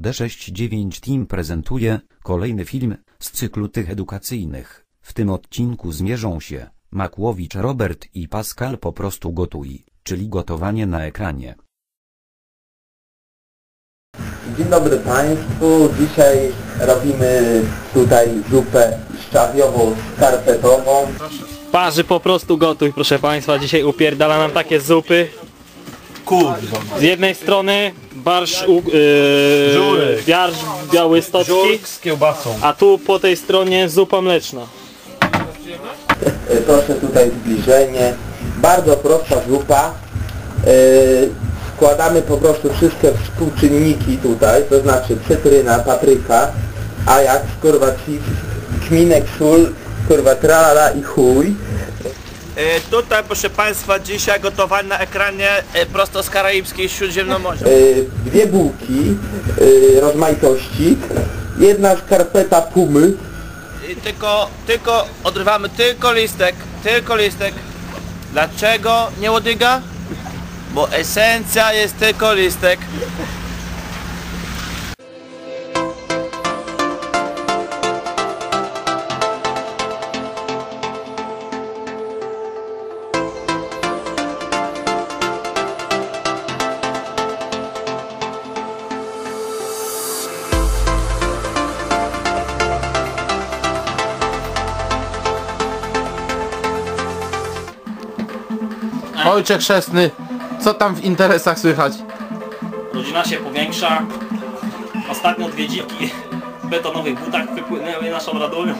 D69 Team prezentuje kolejny film z cyklu tych edukacyjnych. W tym odcinku zmierzą się Makłowicz Robert i Pascal po prostu gotuj, czyli gotowanie na ekranie. Dzień dobry Państwu. Dzisiaj robimy tutaj zupę szczawiową-skarpetową. Parzy po prostu gotuj, proszę Państwa. Dzisiaj upierdala nam takie zupy. Z jednej strony barsz u, yy, barsz białystocki, z kiełbasą. a tu po tej stronie zupa mleczna. E, Proszę tutaj zbliżenie. Bardzo prosta zupa. E, Składamy po prostu wszystkie współczynniki tutaj, to znaczy cytryna, papryka, ajak, kurwa kminek, sól, kurwa tralala i chuj. E, tutaj proszę Państwa dzisiaj gotowanie na ekranie e, prosto z karaibskich Śródziemnomorza. E, Dwie bułki e, rozmaitości, jedna skarpeta pumy, I tylko, tylko odrywamy tylko listek, tylko listek. Dlaczego nie łodyga? Bo esencja jest tylko listek. Ojcze chrzestny, co tam w interesach słychać? Rodzina się powiększa. Ostatnio dwie dziki w betonowych butach wypłynęły naszą radomią.